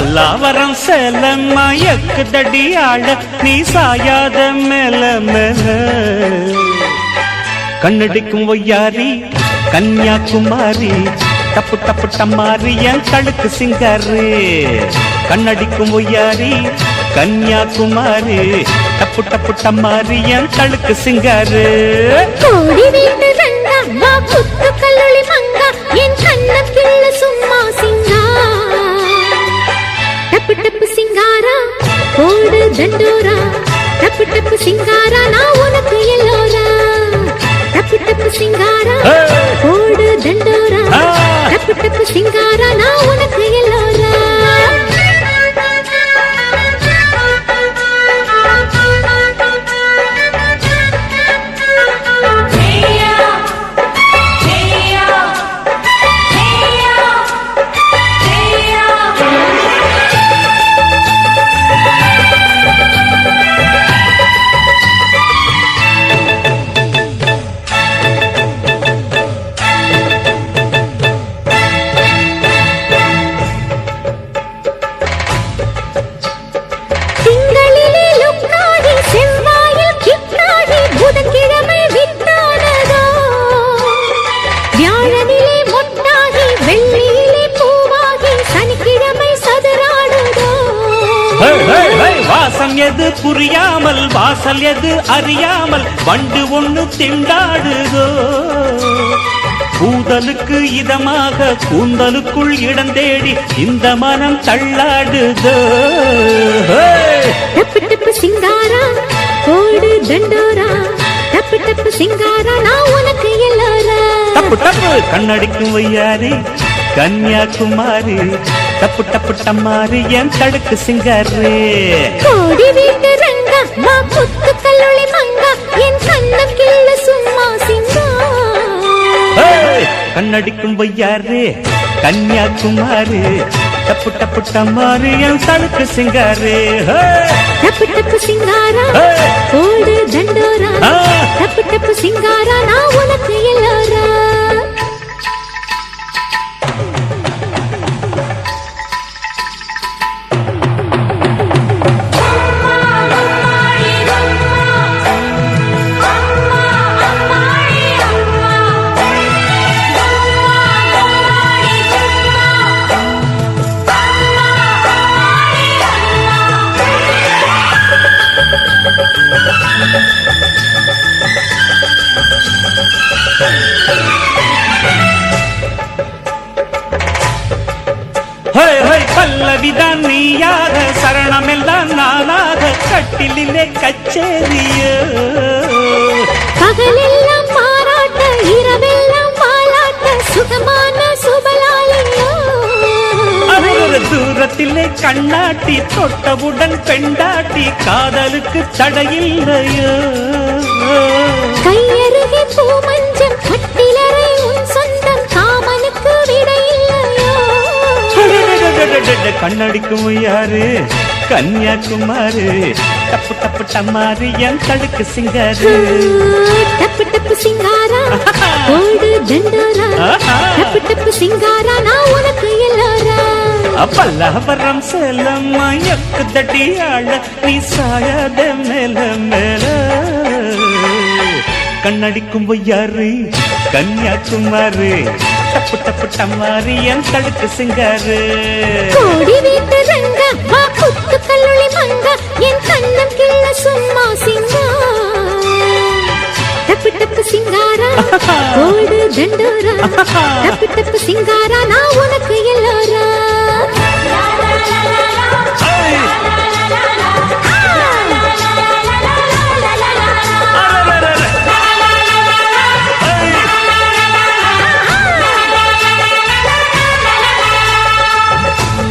Pallavaram சேலம்மா egg தடி ஆட நீ சாயாத மேல மேல. கண்ணடிக்கும் ஒய்யாரி கன்னியாகுமாரி தப்பு தப்பு டம்மாரி என் தழுக்கு சிங்காரு. கண்ணடிக்கும் ஒய்யாரி கன்னியாகுமாரி தப்பு தப்பு டம்மாரி என் தழுக்கு சிங்காரு. டப்பு டப்பு சிங்காரா நான் உனக்கு எல்லோரா டப்பு டப்பு சிங்காரா ஏய்! போடு தண்டோரா ஆ! டப்பு டப்பு எது புரியாமல் வாசல் எது அறியாமல் வண்டு ஒண்ணு திண்டாடுதோ? கூதலுக்கு இதமாக கூந்தலுக்குள் இடம் தேடி இந்த மனம் தள்ளாடுதோ? ஹே! டப்பு டப்பு சிங்காரா கோடு தண்டோரா? டப்பு டப்பு சிங்காரா நான் உனக்கு எல்லாரா? டப்பு டப்பு கண்ணடிக்கும் வையாரி. கன்னியாகுமாரி டப்பு டப்பு டம்மாரி என் தடுக்கு சிங்காரு கோடி வீட்டு ரங்கா வா குத்து கல்லொளி மங்கா என் கண்ணம் கிள்ள சும்மா சிங்கா! கண்ணடிக்கும் வையாரு கன்னியாகுமாரி டப்பு டப்பு டம்மாரி என் தடுக்கு சிங்காரு! டப்பு டப்பு சிங்காரா! கோடு தண்டோரா! டப்பு டப்பு சிங்காரா நான் பல்லவிதான் நீயாக சரணமெல்லாம் நானாக கட்டிலே கச்சேரியோ. பகலெல்லாம் பாராட்ட இரவெல்லாம் பாலாட்ட சுகமான சுபலாலியோ தூரத்திலே கண்ணாட்டி தொட்டவுடன் பெண்டாட்டி காதலுக்கு தடையில்லையோ. கையருகே பூமஞ்சம் யாரு கன்னியாகுமாரு. டப்பு டப்பு டம்மாரு என் தடுக்கு சிங்காரு. டப்பு டப்பு சிங்காரா? கோடு தண்டோரா. டப்பு டப்பு சிங்காரா? நான் உனக்கு எல்லாரா? பல்லாவரம் செல்லம்மா எக்கு தட்டி ஆழ நீ சாயாத மேல மேல. கண்ணடிக்கும் பொய்யாரு கன்னியாகுமாரு. டப்பு டப்பு டம்மாரி என் தடுக்கு சிங்காரு. கோடி வீட்டு ரங்கா வா குத்து கல்லொளி மங்கா என் கண்ணம் கிள்ள சும்மா சிங்கா. டப்பு டப்பு சிங்காரா கோடு தண்டோரா. டப்பு டப்பு சிங்காரா நான் உனக்கு எல்லா